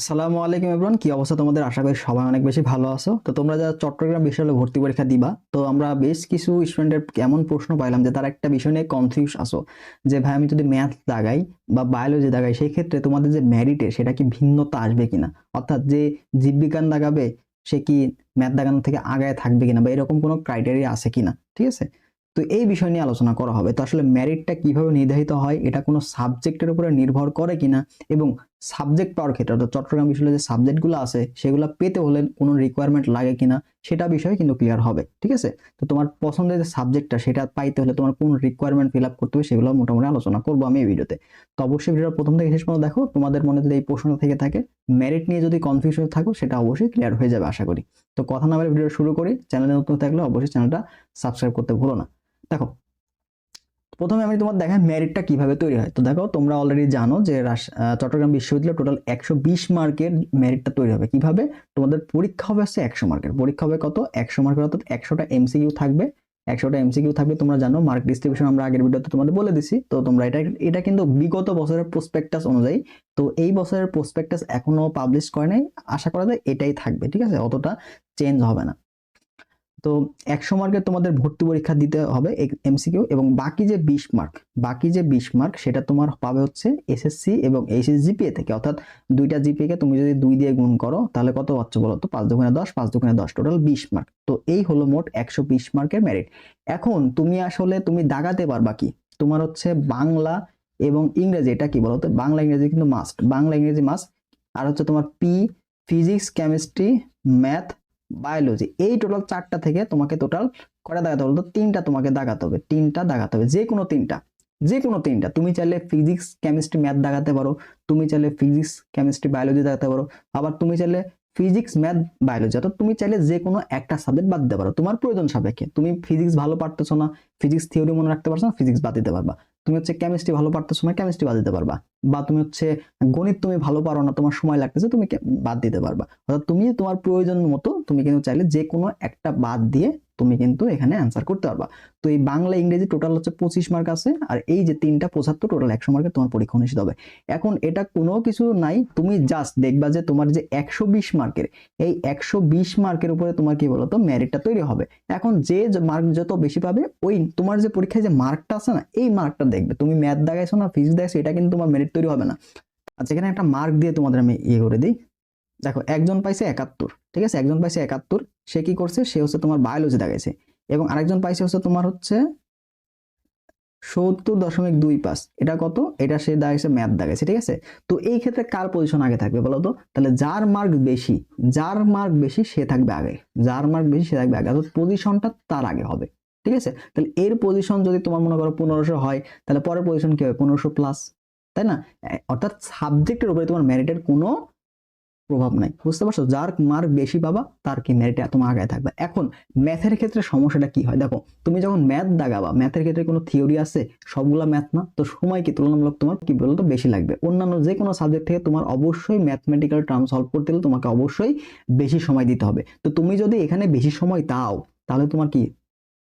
আসসালামু আলাইকুম এভরিওয়ান, কি অবস্থা তোমাদের? আশা করি সবাই অনেক বেশি ভালো আছো। তো তোমরা যারা চট্টগ্রাম বিশ্ববিদ্যালয়ে ভর্তি পরীক্ষা দিবা, তো আমরা বেশ কিছু স্টুডেন্টের এমন প্রশ্ন পাইলাম যে তারা একটা বিষয় নিয়ে কনফিউজ আসো যে ভাই, আমি যদি ম্যাথ দাগাই বা বায়োলজি দাগাই সেই ক্ষেত্রে তোমাদের যে ম্যারিটে সেটা কি ভিন্নতা আসবে কিনা? অর্থাৎ যে জীববিজ্ঞান দাগাবে সে কি ম্যাথ দাগানোর থেকে আগায় থাকবে কিনা? বা এরকম কোনো ক্রাইটেরিয়া আছে কিনা? ঠিক আছে? তো এই বিষয় নিয়ে আলোচনা করা হবে। তো আসলে ম্যারিটটা কীভাবে নির্ধারিত হয়, এটা কোনো সাবজেক্টের উপরে নির্ভর করে কিনা? এবং সাবজেক্ট পাওয়ার ক্ষেত্রে, অর্থাৎ চট্টগ্রাম বিশ্ববিদ্যালয়ে যে সাবজেক্টগুলো আছে, সেগুলো পেতে হলে কোনো রিকোয়ারমেন্ট লাগে কিনা, সেটা বিষয়ে কিন্তু ক্লিয়ার হবে, ঠিক আছে? তো তোমার পছন্দের যে সাবজেক্টটা সেটা পাইতে হলে তোমার কোন রিকোয়ারমেন্ট ফিল আপ করতে হবে, সেগুলো মোটামুটি আলোচনা করব আমি এই ভিডিওতে তো। অবশ্যই ভিডিওটা প্রথম থেকে শেষ পর্যন্ত দেখো, তোমাদের মনে যদি এই প্রশ্নটা থেকে থাকে মেরিট নিয়ে যদি কনফিউশন থাকো, সেটা অবশ্যই ক্লিয়ার হয়ে যাবে, আশা করি। তো কথা না বলে ভিডিও শুরু করি চ্যানেলে নতুন থাকলে অবশ্যই চ্যানেলটা সাবস্ক্রাইব করতে ভুলো না। দেখো প্রথমে আমি তোমার দেখাই মেরিটটা কীভাবে তৈরি হয়। তো দেখো, তোমরা অলরেডি জানো যে চট্টগ্রাম বিশ্ববিদ্যালয়ে টোটাল একশো বিশ মার্কের মেরিটটা তৈরি হবে। কীভাবে? তোমাদের পরীক্ষা হবে হচ্ছে একশো মার্কের। পরীক্ষা হবে কত? একশো মার্কের, অর্থাৎ একশোটা এমসিকিউ থাকবে। একশোটা এমসিকিউ থাকবে, তোমরা জানো মার্ক ডিস্ট্রিবিউশন আমরা আগের ভিডিওতে তোমাদের বলে দিছি। তো তোমরা এটা এটা কিন্তু বিগত বছরের প্রসপেক্টাস অনুযায়ী। তো এই বছরের প্রসপেক্টাস এখনও পাবলিশ করে নাই। আশা করা যায় এটাই থাকবে, ঠিক আছে? অতটা চেঞ্জ হবে না। তো একশো মার্কের তোমাদের ভর্তি পরীক্ষা দিতে হবে এমসিকিউ এবং বাকি যে বিশ মার্ক, বাকি যে বিশ মার্ক সেটা তোমার পাবে হচ্ছে এসএসসি এবং এইচএস জিপিএ থেকে। অর্থাৎ দুইটা জিপিএকে তুমি যদি দুই দিয়ে গুণ করো, তাহলে কত পাচ্ছ বলো তো? পাঁচ দুগুণে দশ, পাঁচ দুগুণে দশ টোটাল বিশ মার্ক। তো এই হলো মোট একশো বিশ মার্কের মেরিট এখন তুমি আসলে তুমি দাগাতে পারবা কি? তোমার হচ্ছে বাংলা এবং ইংরেজি, এটা কি বলো তো? বাংলা, ইংরেজি কিন্তু মাস্ট বাংলা, ইংরেজি মাস্ট আর হচ্ছে তোমার পি ফিজিক্স কেমিস্ট্রি ম্যাথ বায়োলজি এই টোটাল চারটা থেকে তোমাকে টোটাল কটা দাগাতে হবে তিনটা তোমাকে দাগাতে হবে। তিনটা দাগাতে হবে। যে কোনো তিনটা। যে কোনো তিনটা। তুমি চাইলে ফিজিক্স কেমিস্ট্রি ম্যাথ দাগাতে পারো। তুমি চাইলে ফিজিক্স কেমিস্ট্রি বায়োলজি দাগাতে পারো। আবার তুমি চাইলে ফিজিক্স ম্যাথ বায়োলজি অর্থাৎ তুমি চাইলে যে কোনো একটা সাবজেক্ট বাদ দিতে পারো। তোমার প্রয়োজন সাপেক্ষে। তুমি ফিজিক্স ভালো পারতেছো না ফিজিক্স থিওরি মনে রাখতে পারছ না ফিজিক্স বাদ দিতে পারবা। তুমি হচ্ছে কেমিস্ট্রি ভালো পারতেছো না কেমিস্ট্রি বাদ দিতে পারবা। বা তুমি হচ্ছে গণিত তুমি ভালো পারো না, তোমার সময় লাগতেছে, তুমি বাদ দিতে পারবা। অর্থাৎ তুমি তোমার প্রয়োজন মতো তুমি কিন্তু চাইলে যে কোনো একটা বাদ দিয়ে তুমি কিন্তু এখানে অ্যান্সার করতে পারবা। তো এই বাংলা, ইংরেজি টোটাল হচ্ছে পঁচিশ মার্ক আছে, আর এই যে তিনটা পঁচাত্তর টোটাল একশো মার্কের তোমার পরীক্ষা অনুষ্ঠিত হবে। এখন এটা কোনো কিছু নাই, তুমি জাস্ট দেখবা যে তোমার যে একশো বিশ মার্কের এই একশো বিশ মার্কের উপরে তোমার কি বলতো মেরিটটা তৈরি হবে। এখন যে মার্ক যত বেশি পাবে, ওই তোমার যে পরীক্ষায় যে মার্কটা আছে না, এই মার্কটা দেখবে। তুমি ম্যাথ দেখাইছো না ফিজিক্স দেখাইছো, এটা কিন্তু তোমার মেরিট তৈরি হবে না। আচ্ছা এখানে একটা মার্ক দিয়ে তোমাদের আমি ইয়ে করে দিই। দেখো, একজন পাইছে একাত্তর। ঠিক আছে? একজন পাইছে একাত্তর, সে কি করছে? সে হচ্ছে তোমার বায়োলজি দেখাইছে। এবং আরেকজন পাইছে হচ্ছে তোমার হচ্ছে সত্তর দশমিক দুই পাঁচ। এটা কত? এটা সে দেখাইছে ম্যাথ দেখাইছে, ঠিক আছে? তো এই ক্ষেত্রে কার পজিশন আগে থাকবে বলো তো? তাহলে যার মার্ক বেশি, যার মার্ক বেশি সে থাকবে আগে। যার মার্ক বেশি সে থাকবে আগে। অর্থাৎ পজিশনটা তার আগে হবে, ঠিক আছে? তাহলে এর পজিশন যদি তোমার মনে করো পনেরোশো হয়, তাহলে পরের পজিশন কি হবে? পনেরোশো প্লাস তাই না? অর্থাৎ সাবজেক্টের উপরে তোমার মেরিটের কোনো প্রভাব নাই। বুঝতে পারছ? যার মার্ক বেশি পাবা, তার কি মেরিটে তোমার আগে থাকবে। এখন ম্যাথের ক্ষেত্রে সমস্যাটা কি হয়? দেখো, তুমি যখন ম্যাথ দাগাবা ম্যাথের ক্ষেত্রে কোনো থিওরি আছে? সবগুলা ম্যাথ না? তো সময় কি? তুলনামূলক তোমার কি বলতো? বেশি লাগবে। অন্যান্য যে কোনো সাবজেক্ট থেকে তোমার অবশ্যই ম্যাথমেটিক্যাল টার্ম সলভ করতে হলে তোমাকে অবশ্যই বেশি সময় দিতে হবে। তো তুমি যদি এখানে বেশি সময় দাও, তাহলে তোমার কি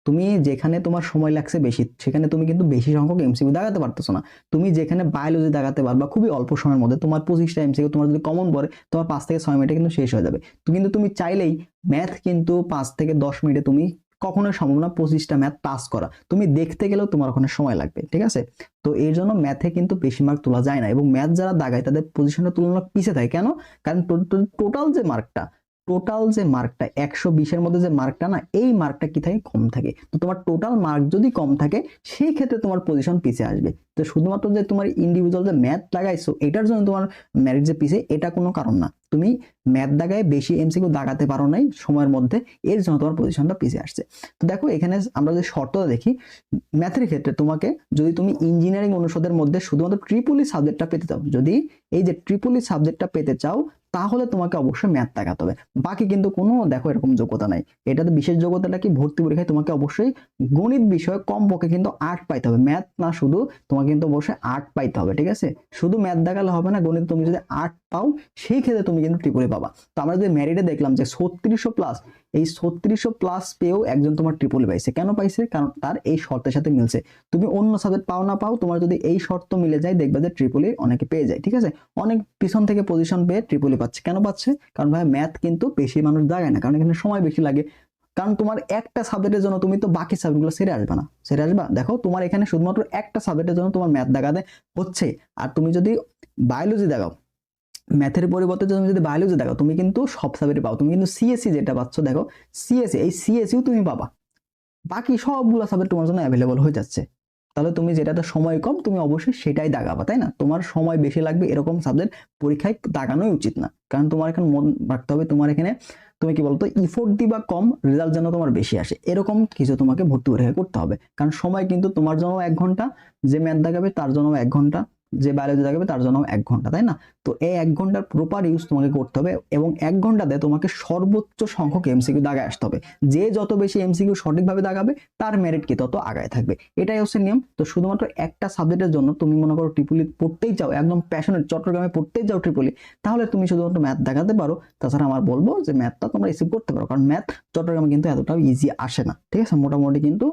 তুমি যেখানে তোমার সময় লাগছে বেশি, সেখানে তুমি কিন্তু বেশি সংখ্যক এমসিকিউ দাগাতে পারতেছো না। তুমি যেখানে বায়োলজি দাগাতে পারবা খুবই অল্প সময়ের মধ্যে, তোমার পঁচিশটা এমসিকিউ তোমার যদি কমন পড়ে, তোমার পাঁচ থেকে ছয় মিনিটে কিন্তু শেষ হয়ে যাবে। কিন্তু তুমি চাইলেই ম্যাথ কিন্তু পাঁচ থেকে দশ মিনিটে তুমি কখনোই সম্ভব না পঁচিশটা ম্যাথ পাস করা। তুমি দেখতে গেলেও তোমার ওখানে সময় লাগবে, ঠিক আছে? তো এর জন্য ম্যাথে কিন্তু বেশি মার্ক তোলা যায় না এবং ম্যাথ যারা দাগায় তাদের পজিশনটা তুলনামূলক পিছিয়ে থাকে। কেন? কারণ টোটাল যে মার্কটা টোটাল যে মার্কটা একশো বিশের মধ্যে যে মার্কটা না, এই মার্কটা কি থাকে? কম থাকে। তো তোমার টোটাল মার্ক যদি কম থাকে সেই ক্ষেত্রে তোমার পজিশন পিছিয়ে আসবে। তো শুধুমাত্র যে তোমার ইন্ডিভিজুয়াল যে ম্যাথ লাগাইছো, এটার জন্য তোমার ম্যারিট যে পিছিয়ে এটা কোনো কারণ না। তুমি ম্যাথ দাগায় বেশি এমসিকিউ দাগাতে পারো নাই সময়ের মধ্যে, এর জন্য তোমার পজিশনটা পিছিয়ে আসছে। তো দেখো, এখানে আমরা যে শর্তটা দেখি ম্যাথের ক্ষেত্রে তোমাকে যদি তুমি ইঞ্জিনিয়ারিং অনুষদের মধ্যে শুধুমাত্র ট্রিপলি সাবজেক্টটা পেতে চাও, যদি এই যে ট্রিপলি সাবজেক্টটা পেতে চাও তাহলে তোমাকে অবশ্যই ম্যাথ দেখাতে হবে। বাকি কিন্তু কোনো, দেখো এরকম যোগ্যতা নাই। এটাতে বিশেষ যোগ্যতাটা কি? ভর্তি পরীক্ষায় তোমাকে অবশ্যই গণিত বিষয়ে কম পক্ষে কিন্তু আর্ট পাইতে হবে। ম্যাথ না শুধু, তোমাকে কিন্তু অবশ্যই আর্ট পাইতে হবে, ঠিক আছে? শুধু ম্যাথ দেখালে হবে না, গণিত তুমি যদি আর্ট পাও, সেই ক্ষেত্রে তুমি কিন্তু ট্রিপলি পাবা। তো আমরা যদি ম্যারিটে দেখলাম যে ছত্রিশশো প্লাস এই ছত্রিশশো প্লাস পেয়েও একজন তোমার ট্রিপল পাইছে। কেন পাইছে? কারণ তার এই শর্তের সাথে মিলছে। তুমি অন্য সাবজেক্ট পাও না পাও, তোমার যদি এই শর্ত মিলে যায়, দেখবে যে ট্রিপলি অনেকে পেয়ে যায়, ঠিক আছে? অনেক পিছন থেকে পজিশন পেয়ে ট্রিপলি পাচ্ছে। কেন পাচ্ছে? কারণ ভাই ম্যাথ কিন্তু বেশি মানুষ দাগায় না। কারণ এখানে সময় বেশি লাগে। কারণ তোমার একটা সাবজেক্টের জন্য তুমি তো বাকি সাবজেক্টগুলো সেরে আসবে না। সেরে আসবা? দেখো, তোমার এখানে শুধুমাত্র একটা সাবজেক্টের জন্য তোমার ম্যাথ দেখাতে হচ্ছে। আর তুমি যদি বায়োলজি দেখাও ম্যাথের পরিবর্তে তুমি যদি বায়োলজি দেখো তুমি কিন্তু সব সাবজেক্টে পাও। তুমি কিন্তু সিএসসি যেটা পাচ্ছ, দেখো সিএসসি এই সিএসসিও তুমি পাবা। বাকি সবগুলো সাবজেক্ট তোমার জন্য অ্যাভেলেবল হয়ে যাচ্ছে। তাহলে তুমি যেটাতে সময় কম, তুমি অবশ্যই সেটাই দাগাবা, তাই না? তোমার সময় বেশি লাগবে এরকম সাবজেক্ট পরীক্ষায় দাগানোই উচিত না। কারণ তোমার এখানে মন রাখতে হবে, তোমার এখানে, তুমি কি বলতো ইফোর্ট দিবা কম রেজাল্ট যেন তোমার বেশি আসে। এরকম কিছু তোমাকে ভর্তি পরীক্ষা করতে হবে। কারণ সময় কিন্তু তোমার জন্য এক ঘণ্টা, যে ম্যাথ দাগাবে তার জন্য এক ঘণ্টা। যে বায়োলজি দেখাবে তার জন্য এক ঘণ্টা, তাই না? তো এই এক ঘণ্টার প্রপার ইউজ তোমাকে করতে হবে এবং এক ঘন্টাতে তোমাকে সর্বোচ্চ সংখ্যক এমসিকিউ দাগায় আসতে হবে। যে যত বেশি এমসিকিউ সঠিকভাবে দাগাবে, তার মেরিট কি তত আগায় থাকবে। এটাই হচ্ছে নিয়ম। তো শুধুমাত্র একটা সাবজেক্টের জন্য তুমি মনে করো ট্রিপলি পড়তেই চাও, একদম প্যাশনেট চট্টগ্রামে পড়তেই চাও ট্রিপলি তাহলে তুমি শুধুমাত্র ম্যাথ দেখাতে পারো। তাছাড়া আমার বলব যে ম্যাথটা তোমরা রিসিভ করতে পারো, কারণ ম্যাথ চট্টগ্রামে কিন্তু এতটাও ইজি আসে না। ঠিক আছে? মোটামুটি কিন্তু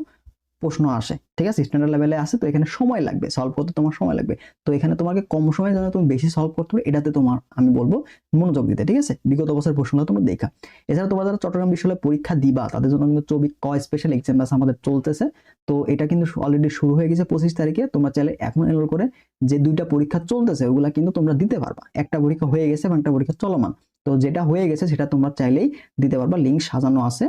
প্রশ্ন আসে, ঠিক আছে? স্ট্যান্ডার্ড লেভেলে আসে তো এখানে সময় লাগবে সলভ করতে তোমার সময় লাগবে। তো এখানে তোমাকে কম সময়ের জন্য তুমি বেশি সলভ করতে হবে এটাতে তোমার, আমি বলব, মনোযোগ দিতে, ঠিক আছে? বিগত বছরের প্রশ্নগুলো তোমরা দেখা। এছাড়া তোমরা যারা চট্টগ্রাম বিশ্ববিদ্যালয়ে পরীক্ষা দিবা, তাদের জন্য কিন্তু চবি ক স্পেশাল এক্সাম ব্যাস আমাদের চলতেছে। তো এটা কিন্তু অলরেডি শুরু হয়ে গেছে পঁচিশ তারিখে, তোমরা চাইলে এখন এনরোল করে যে দুইটা পরীক্ষা চলতেছে, ওগুলা কিন্তু তোমরা দিতে পারবা। একটা পরীক্ষা হয়ে গেছে এবং একটা পরীক্ষা চলমান। তো যেটা হয়ে গেছে, সেটা তোমরা চাইলেই দিতে পারবা লিঙ্ক সাজানো আছে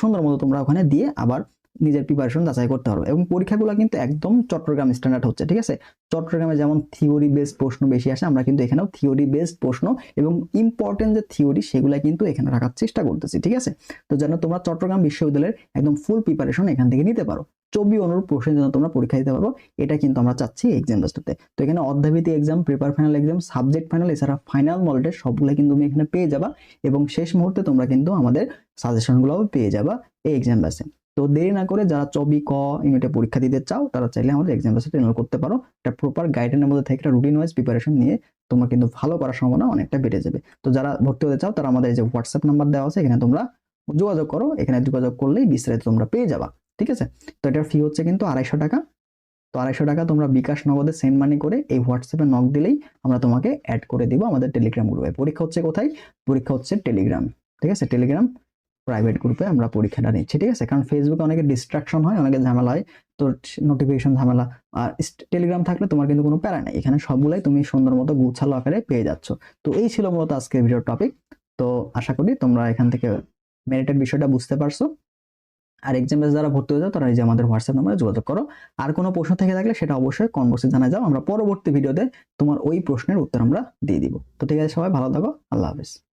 সুন্দর মতো তোমরা ওখানে দিয়ে আবার নিজের প্রিপারেশন যাচাই করতে পারো এবং পরীক্ষাগুলো কিন্তু একদম চট্টগ্রাম স্ট্যান্ডার্ড হচ্ছে, ঠিক আছে? চট্টগ্রামে যেমন থিওরি বেসড প্রশ্ন বেশি আসে, আমরা কিন্তু এখানেও থিওরি বেসড প্রশ্ন এবং ইম্পর্টেন্ট যে থিওরি সেগুলো কিন্তু এখানে রাখার চেষ্টা করতেছি, ঠিক আছে? তো যেন তোমরা চট্টগ্রাম বিশ্ববিদ্যালয়ের একদম ফুল প্রিপারেশন এখান থেকে নিতে পারো। চবি অনুরূপ প্রশ্নের জন্য তোমরা পরীক্ষা দিতে পারো, এটা কিন্তু আমরা চাচ্ছি এক্সাম বেসতে তো। এখানে অধ্যাভিত্তিক exam paper final exam subject final এছাড়া ফাইনাল মডেল সবগুলো কিন্তু তুমি এখানে পেয়ে যাবা এবং শেষ মুহূর্তে তোমরা কিন্তু আমাদের সাজেশনগুলোও পেয়ে যাবা এই এক্সাম বেসে তো দেরি না করে যারা চবি ক ইউনিটে পরীক্ষা দিতে চাও, তারা চাইলে আমাদের এক্সাম বেসে এনরোল করতে পারো। একটা প্রপার গাইডের মধ্যে থেকে একটা রুটিন ওয়াইজ প্রিপারেশন নিয়ে তোমরা কিন্তু ভালো করার সম্ভাবনা অনেকটা বেড়ে যাবে। তো যারা ভর্তি হতে চাও, তারা আমাদের যে হোয়াটসঅ্যাপ নাম্বার দেওয়া আছে, এখানে তোমরা যোগাযোগ করো। এখানে যোগাযোগ করলেই বিস্তারিত তোমরা পেয়ে যাবা, ঠিক আছে? তো এটার ফি হচ্ছে কিন্তু আড়াইশো টাকা। তো আড়াইশো টাকা তোমরা বিকাশ নগদে সেন্ড মানি করে এই হোয়াটসঅ্যাপে নক দিলেই আমরা তোমাকে অ্যাড করে দিব আমাদের টেলিগ্রাম গ্রুপে পরীক্ষা হচ্ছে কোথায়? পরীক্ষা হচ্ছে টেলিগ্রাম ঠিক আছে? টেলিগ্রাম প্রাইভেট গ্রুপে আমরা পরীক্ষাটা নিচ্ছি, ঠিক আছে? কারণ ফেসবুকে অনেকে ডিস্ট্রাকশন হয়, অনেকে ঝামেলা হয়। তো নোটিফিকেশন ঝামেলা আর টেলিগ্রাম থাকলে তোমার কিন্তু কোনো প্যারা নেই। এখানে সবগুলাই তুমি সুন্দর মতো গুছালো আকারে পেয়ে যাচ্ছ। তো এই ছিল মূলত আজকের ভিডিওর টপিক তো আশা করি তোমরা এখান থেকে মেরিটের বিষয়টা বুঝতে পারছ। আর এক্সাম যারা ভর্তি হয়ে যাও তারা এই যে আমাদের হোয়াটসঅ্যাপ নাম্বারে যোগাযোগ করো। আর কোনো প্রশ্ন থেকে থাকলে সেটা অবশ্যই কনভার্সে জানা যাও। আমরা পরবর্তী ভিডিওতে তোমার ওই প্রশ্নের উত্তর আমরা দিয়ে দিব। তো ঠিক আছে সবাই, ভালো থাকো। আল্লাহ হাফেজ।